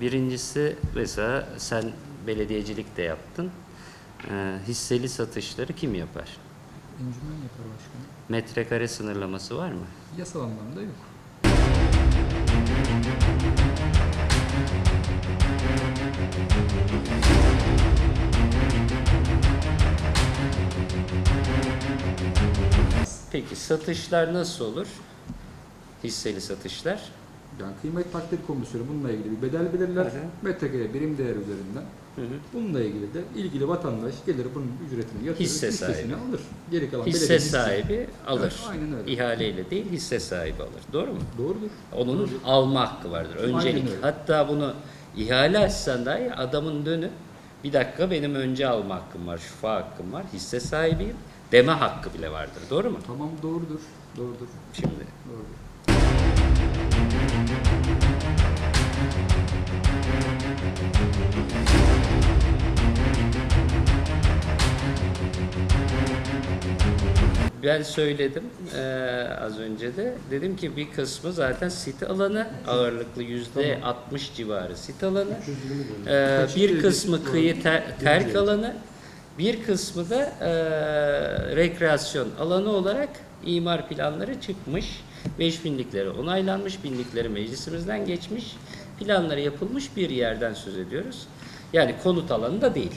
Birincisi mesela sen belediyecilik de yaptın. Ee, hisseli satışları kim yapar? Encümen yapar başkanım. Metrekare sınırlaması var mı? Yasal anlamda yok. Peki satışlar nasıl olur? Hisseli satışlar. Yani kıymet takdir komisyonu bununla ilgili bir bedel belirler. Metrekare birim değer üzerinden. Hı hı. Bununla ilgili de ilgili vatandaş gelir bunun ücretini yatırır, Hisse hissesini sahibi. alır. Geri kalan Hisse belediyenin sahibi alır. Evet, aynen öyle. İhaleyle değil hisse sahibi alır. Doğru mu? Doğrudur. Onun alma hakkı vardır. Öncelik. Öyle. Hatta bunu ihale açsan dahi adamın dönü bir dakika benim önce alma hakkım var, şufa hakkım var, hisse sahibiyim deme hakkı bile vardır. Doğru mu? Tamam doğrudur. Doğrudur. Şimdi Doğrudur. Ben söyledim eee, az önce de. Dedim ki bir kısmı zaten sit alanı ağırlıklı yüzde 60 civarı sit alanı. Kaç bir kısmı kıyı ter- terk alanı. Bir kısmı da eee, rekreasyon alanı olarak imar planları çıkmış. 5 binlikleri onaylanmış, binlikleri meclisimizden geçmiş. Planları yapılmış bir yerden söz ediyoruz. Yani konut alanı da değil.